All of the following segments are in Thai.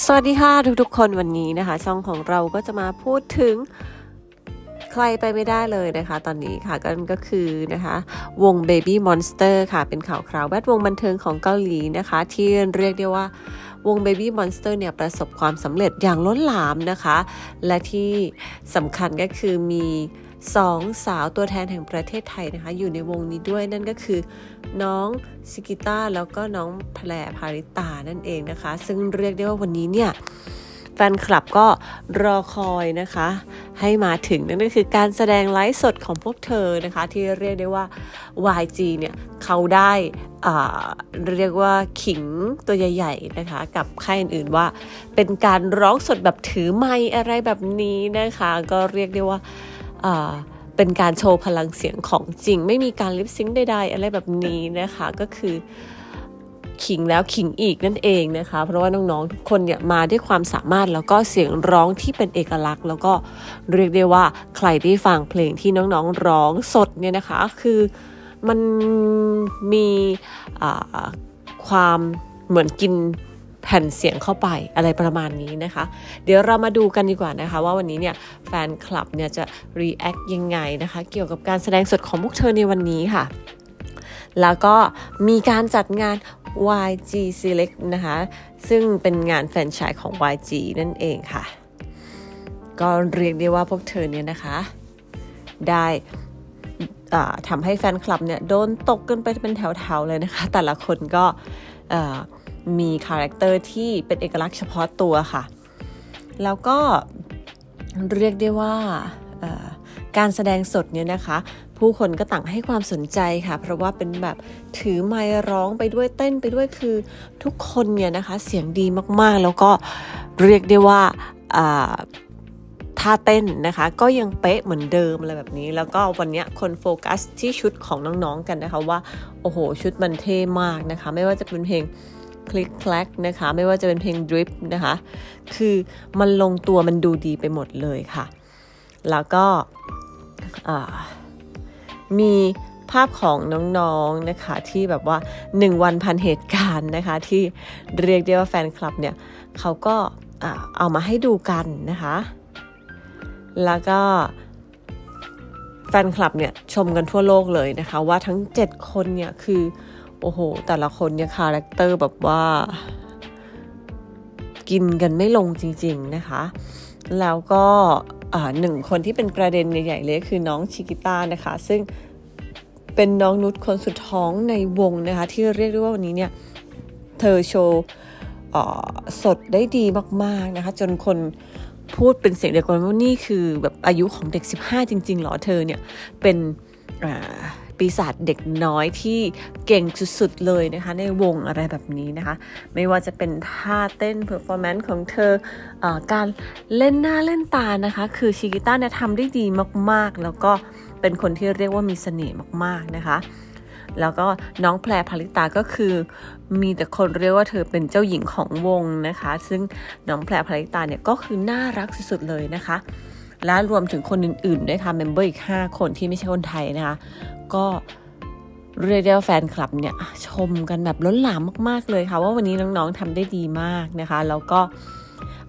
สวัสดีค่ะทุกๆคนวันนี้นะคะ ช่องของเราก็จะมาพูดถึงใครไปไม่ได้เลยนะคะ ตอนนี้ค่ะก็ก็คือนะคะ วง Baby Monster ค่ะ เป็นข่าวคราวแวดวงบันเทิงของเกาหลีนะคะ ที่เรียกได้ว่าวง Baby Monster เนี่ยประสบความสำเร็จอย่างล้นหลามนะคะ และที่สำคัญก็คือมี สองสาวตัวแทนแห่งประเทศไทยนะคะ อยู่ในวงนี้ด้วยนั่นก็คือ น้องซิกิต้าแล้วก็น้องแพรพาริตานั่นเองนะคะ ซึ่งเรียกได้ว่าวันนี้เนี่ยแฟนคลับก็รอคอยนะคะ ให้มาถึงนั่นก็คือการแสดงไลฟ์สดของพวกเธอนะคะ ที่เรียกได้ว่า YG เนี่ยเขาได้เรียกว่าขิงตัวใหญ่ๆนะคะ กับค่ายอื่นๆว่า เป็นการร้องสดแบบถือไมค์อะไรแบบนี้นะคะ ก็เรียกได้ว่า เป็นการโชว์พลังเสียงของจริง ไม่มีการลิปซิงค์ใดๆ อะไรแบบนี้นะคะก็คือขิงแล้วขิงอีกนั่นเองนะคะ เพราะว่าน้องๆทุกคนเนี่ยมาด้วยความสามารถแล้วก็เสียงร้องที่เป็นเอกลักษณ์ แล้วก็เรียกได้ว่าใครได้ฟังเพลงที่น้องๆร้องสดเนี่ยนะคะ คือมันมีความเหมือนกิน แผ่นเสียงเข้าไปอะไรประมาณนี้นะคะ เดี๋ยวเรามาดูกันดีกว่านะคะ ว่าวันนี้เนี่ยแฟนคลับเนี่ยจะ react ยังไงนะคะ เกี่ยวกับการแสดงสดของพวกเธอในวันนี้ค่ะ แล้วก็มีการจัดงาน YG Select นะคะ ซึ่งเป็นงานแฟนชส์ของ YG นั่นเองค่ะ ก็เรียกได้ว่าพวกเธอเนี่ยนะคะ ได้ทำให้แฟนคลับเนี่ยโดนตกกันไปเป็นแถวๆเลยนะคะ แต่ละคนก็ มีคาแรคเตอร์ที่เป็นเอกลักษณ์เฉพาะตัวค่ะ แล้วก็เรียกได้ว่าการแสดงสดเนี่ยนะคะ ผู้คนก็ต่างให้ความสนใจค่ะ เพราะว่าเป็นแบบถือไมค์ร้องไปด้วยเต้นไปด้วยคือทุกคนเนี่ยนะคะเสียงดีมากๆ แล้วก็เรียกได้ว่าอ่าท่าเต้นนะคะ ก็ยังเป๊ะเหมือนเดิมอะไรแบบนี้ แล้วก็วันเนี้ยคนโฟกัสที่ชุดของน้องๆกันนะคะว่า โอ้โห ชุดมันเท่มากนะคะ ไม่ว่าจะเป็นเพลง คลิกคลักนะคะ ไม่ว่าจะเป็นเพลงดริปนะคะ คือมันลงตัวมันดูดีไปหมดเลยค่ะ แล้วก็มีภาพของน้องๆนะคะที่แบบว่า 1 วันพันเหตุการณ์นะคะ ที่เรียกได้ว่าแฟนคลับเนี่ยเขาก็เอามาให้ดูกันนะคะ แล้วก็แฟนคลับเนี่ยชมกันทั่วโลกเลยนะคะ ว่าทั้ง 7 คนเนี่ยคือ โอ้โห แต่ละคนเนี่ยคาแรคเตอร์แบบว่า กินกันไม่ลงจริง ๆนะคะ แล้วก็อ่าหนึ่งคนที่เป็นประเด็นใหญ่ๆเลยคือน้องชิกิต้านะคะ ซึ่งเป็นน้องนุชคนสุดท้องในวงนะคะ ที่เรียกได้ว่าวันนี้เนี่ย เธอโชว์สดได้ดีมากๆนะคะ จนคนพูดเป็นเสียงเดียวกันว่านี่คือแบบอายุของเด็ก 15 จริง ๆ หรอเธอเนี่ย เป็นอ่า ปีศาจเด็กน้อยที่เก่งสุดๆเลยนะคะในวงอะไรแบบนี้นะคะ ไม่ว่าจะเป็นท่าเต้นเพอร์ฟอร์แมนซ์ของเธออการเล่นหน้าเล่นตานะคะ คือชิกิต้าเนี่ยทำได้ดีมากๆ แล้วก็เป็นคนที่เรียกว่ามีเสน่ห์มากๆนะคะแล้วก็น้องแพรพาริตาก็คือมีแต่คนเรียกว่าเธอเป็นเจ้าหญิงของวงนะคะ ซึ่งน้องแพรพาริตาเนี่ยก็คือน่ารักสุดๆเลยนะคะ และรวมถึงคนอื่นๆด้วยค่ะเมมเบอร์อีก 5 คนที่ไม่ใช่คนไทยนะคะ ก็เรียกได้ว่าแฟนคลับเนี่ยชมกันแบบล้นหลามมากๆเลยค่ะ ว่าวันนี้น้องๆทำได้ดีมากนะคะ แล้วก็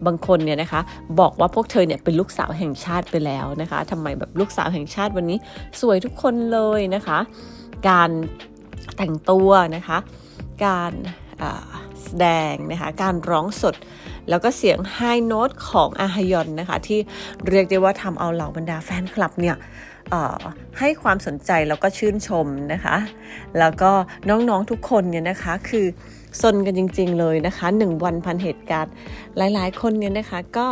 บางคนเนี่ยนะคะ บอกว่าพวกเธอเนี่ยเป็นลูกสาวแห่งชาติไปแล้วนะคะทำไมแบบลูกสาวแห่งชาติวันนี้สวยทุกคนเลยนะคะ การแต่งตัวนะคะ การอ่า แสดงนะคะการร้องสด แล้วก็เสียงไฮโน้ตของอาฮยอนนะคะที่เรียกได้ว่าทำเอาเหล่าบรรดาแฟนคลับเนี่ยให้ความสนใจแล้วก็ชื่นชมนะคะ แล้วก็น้องๆทุกคนเนี่ยนะคะคือซนกันจริงๆเลยนะคะ1วันพันเหตุการณ์ หลายๆคนเนี่ยนะคะก็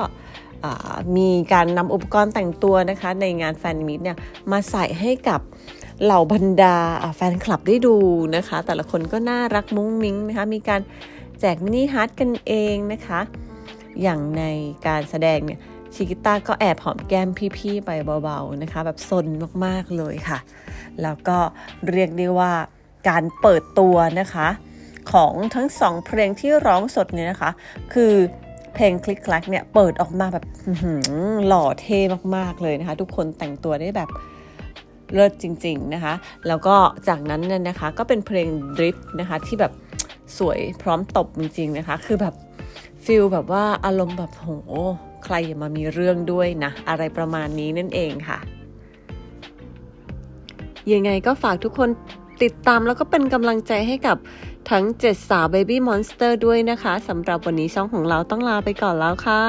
มีการนำอุปกรณ์แต่งตัวนะคะในงานแฟนมิตเนี่ยมาใส่ให้กับเหล่าบรรดาแฟนคลับได้ดูนะคะ แต่ละคนก็น่ารักมุ้งมิ้งนะคะมีการ แจกมินิฮาร์ดกันเองนะคะ อย่างในการแสดงเนี่ยชิกิต้าก็แอบหอมแก้มพี่ๆไปเบาๆนะคะ แบบซนมากๆเลยค่ะ แล้วก็เรียกได้ว่าการเปิดตัวนะคะ ของทั้งสองเพลงที่ร้องสดเนี่ยนะคะ คือเพลงคลิกคลักเนี่ยเปิดออกมาแบบอื้อหือหล่อเท่มากๆเลยนะคะ ทุกคนแต่งตัวได้แบบเลิศจริง ๆนะคะ แล้วก็จากนั้นเนี่ยนะคะก็เป็นเพลงดริฟนะคะที่แบบ สวยพร้อมตบจริงๆนะคะ คือแบบฟิลแบบว่าอารมณ์แบบโหใครอย่ามามีเรื่องด้วยนะ อะไรประมาณนี้นั่นเองค่ะ ยังไงก็ฝากทุกคนติดตามแล้วก็เป็นกำลังใจให้กับทั้ง 7 สาว Baby Monster ด้วยนะคะสำหรับวันนี้ช่องของเราต้องลาไปก่อนแล้วค่ะ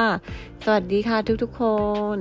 สวัสดีค่ะทุกๆคน